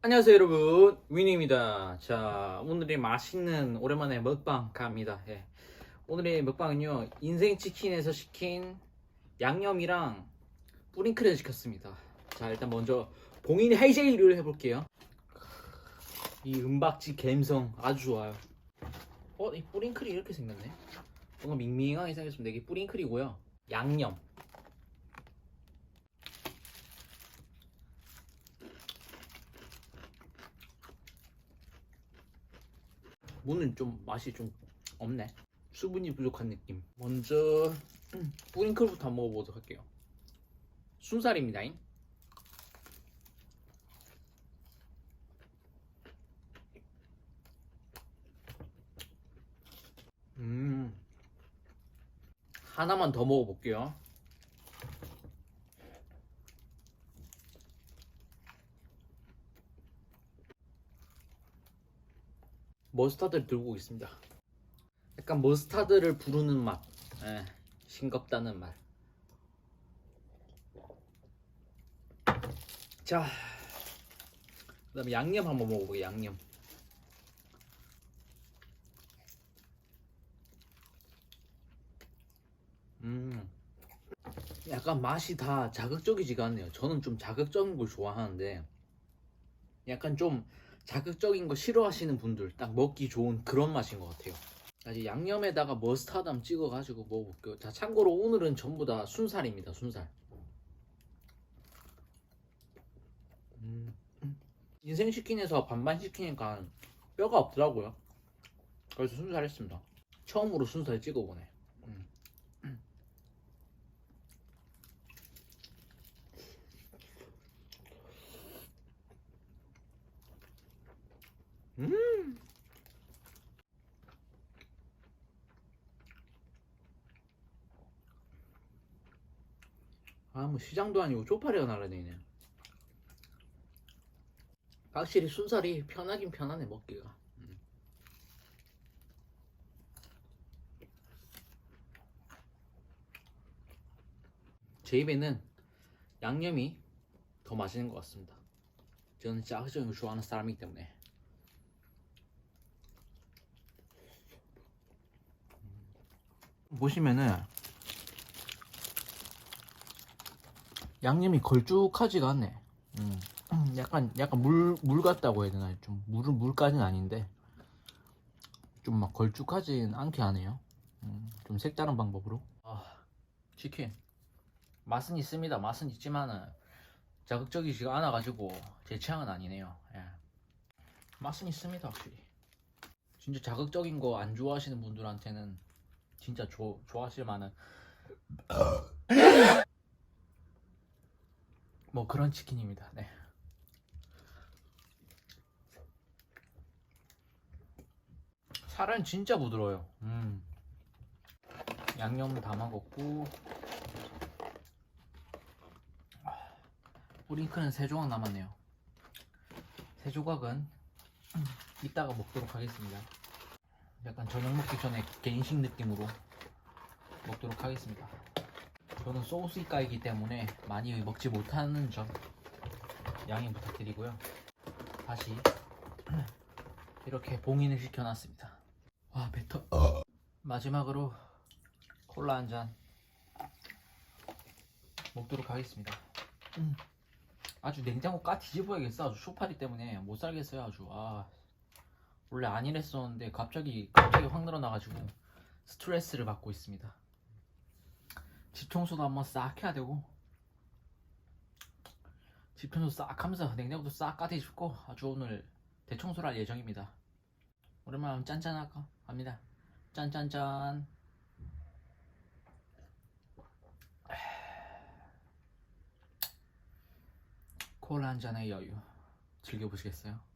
안녕하세요 여러분. 위니입니다. 자 오늘의 맛있는 오랜만에 먹방 갑니다. 예. 오늘의 먹방은요 인생치킨에서 시킨 양념이랑 뿌링클을 시켰습니다. 자 일단 먼저 봉인 헤이제이를 해볼게요. 이 은박지 갬성 아주 좋아요. 어? 이 뿌링클이 이렇게 생겼네. 뭔가 밍밍하게 생겼습니다 이게 뿌링클이고요. 양념 무는 좀 맛이 좀 없네. 수분이 부족한 느낌. 먼저 음, 뿌링클부터 한번 먹어보도록 할게요. 순살입니다. 음 하나만 더 먹어볼게요. 머스타드를 들고 있습니다. 약간 머스타드를 부르는 맛, 예, 싱겁다는 맛. 자, 그 다음에 양념 한번 먹어보게 양념. 음, 약간 맛이 다 자극적이지가 않네요. 저는 좀 자극적인 걸 좋아하는데, 약간 좀 자극적인 거 싫어하시는 분들 딱 먹기 좋은 그런 맛인 것 같아요. 자, 이제 양념에다가 머스타드 한번 찍어가지고 먹어볼게요. 자, 참고로 오늘은 전부 다 순살입니다. 순살. 음, 인생 치킨에서 반반 시키니까 뼈가 없더라고요. 그래서 순살 했습니다. 처음으로 순살 찍어보네. 음. 음. 아, 뭐 시장도 아니고 쪽파리가 날아다니네. 확실히 순살이 편하긴 편하네 먹기가. 음. 제 입에는 양념이 더 맛있는 것 같습니다. 저는 걸 좋아하는 사람이기 때문에. 보시면은 양념이 걸쭉하지가 않네. 음, 약간 약간 물 물 같다고 해야 되나? 좀 물은 물까지는 아닌데 좀 막 걸쭉하진 않게 하네요. 음, 좀 색다른 방법으로. 아, 치킨 맛은 있습니다. 맛은 있지만은 자극적이지가 않아가지고 제 취향은 아니네요. 예. 맛은 있습니다, 확실히. 진짜 자극적인 거 안 좋아하시는 분들한테는 진짜 조, 좋아하실 만한 뭐 그런 치킨입니다. 네. 살은 진짜 부드러워요. 음. 양념 다 먹었고 아, 뿌링클은 세 조각 남았네요. 세 조각은 이따가 먹도록 하겠습니다. 약간 저녁 먹기 전에 개인식 느낌으로 먹도록 하겠습니다. 저는 소스이까이기 때문에 많이 먹지 못하는 점 양해 부탁드리고요. 다시 이렇게 봉인을 시켜놨습니다. 와 뱉어. 마지막으로 콜라 한 잔 먹도록 하겠습니다. 음. 아주 냉장고 까 뒤집어야겠어. 아주 쇼파리 때문에 못 살겠어요. 아주 아. 원래 안 이랬었는데 갑자기 갑자기 확 늘어나가지고 스트레스를 받고 있습니다. 집 청소도 한번 싹 해야 되고 집 청소 싹 하면서 냉장고도 싹 까뒤집고 아주 오늘 대청소를 할 예정입니다. 오랜만에 한번 짠짠 할까 합니다. 짠짠짠. 콜라 한 잔의 여유 즐겨보시겠어요?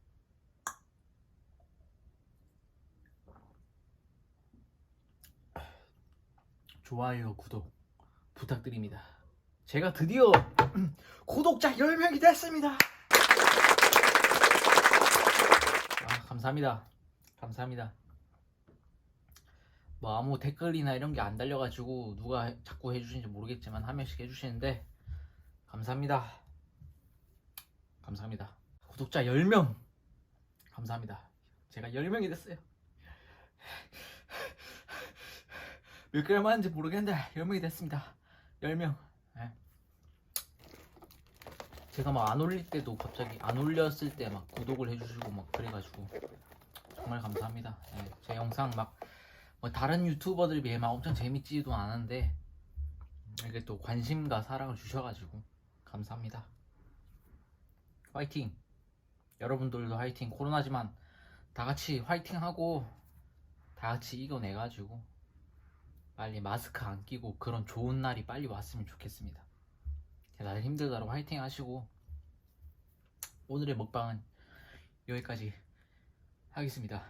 좋아요, 구독 부탁드립니다. 제가 드디어 구독자 10명이 됐습니다. 아, 감사합니다. 감사합니다. 뭐 아무 댓글이나 이런 게 안 달려가지고 누가 자꾸 해주시는지 모르겠지만 한 명씩 해주시는데 감사합니다. 감사합니다. 구독자 10명 감사합니다. 제가 10명이 됐어요. 몇 개월 만인지 모르겠는데 10명이 됐습니다. 10명. 예. 제가 막 안 올릴 때도 갑자기 안 올렸을 때 막 구독을 해주시고 막 그래가지고 정말 감사합니다. 예, 제 영상 막 뭐 다른 유튜버들 비해 막 엄청 재밌지도 않은데 이렇게 또 관심과 사랑을 주셔가지고 감사합니다. 화이팅! 여러분들도 화이팅! 코로나지만 다 같이 화이팅하고 다 같이 이겨내가지고 빨리 마스크 안 끼고 그런 좋은 날이 빨리 왔으면 좋겠습니다. 다들 힘들다고 화이팅 하시고 오늘의 먹방은 여기까지 하겠습니다.